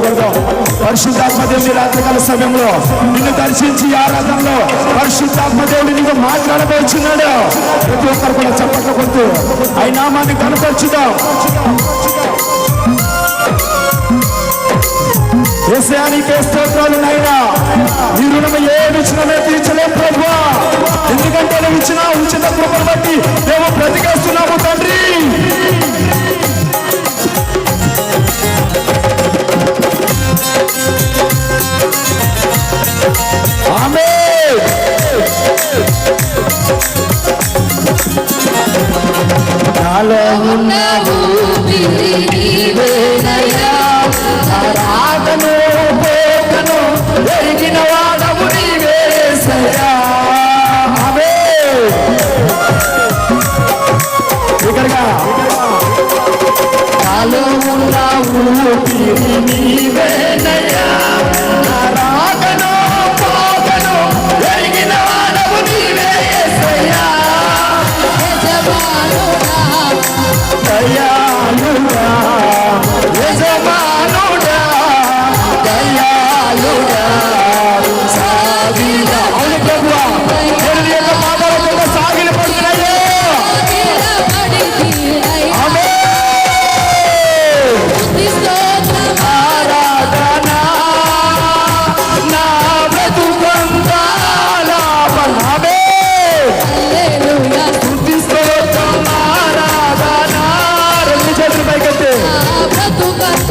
కొడదాం. పరిశుద్ధాత్మ దేవుని రాత్రికాల సమయంలో నిన్ను దర్శించి ఆరాధనలో పరిశుద్ధాత్మ దేవుడు నీకు మాట్లాడబోచున్నాడు. ప్రతి ఒక్కరు కూడా చప్పట్ల కొడుతూ ఆయన నామాన్ని కనపరుచుదాం. ఏసయానికి స్తోత్రాలు నాయన. మీరు నాలో ఉన్న ఊపిరి ఆరాధను పోకను ఎరిగిన వాడము నీవేసయ్యా ఆమేన్ ఇక్కడగా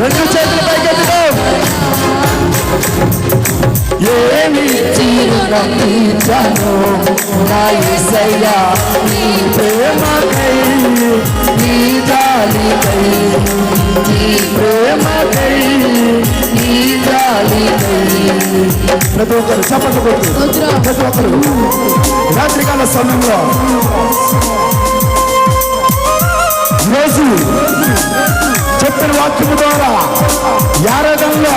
రెండు చేతులు పైకెత్తుదాం. ఏమి చిరునవ్వించను నా యేసయ్యా నీ ప్రేమకై నీ నీ ప్రేమకై నీ ప్రతి ఒక్కరు చప్పట్లు కొట్టు ప్రతి ఒక్కరు. రాత్రికాల సమయంలో ಹಾಕುವುದೋರ ಯಾರದಲ್ಲೋ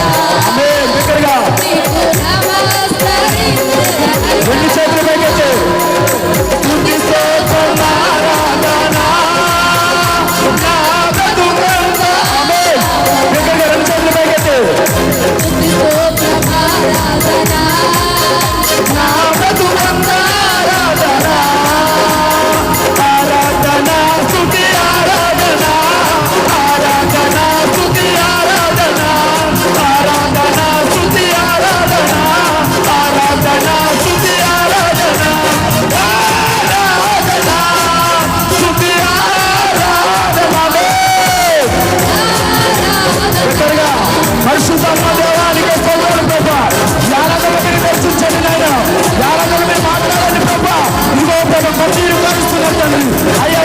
మీరు కలుస్తున్నట్టు అయ్యా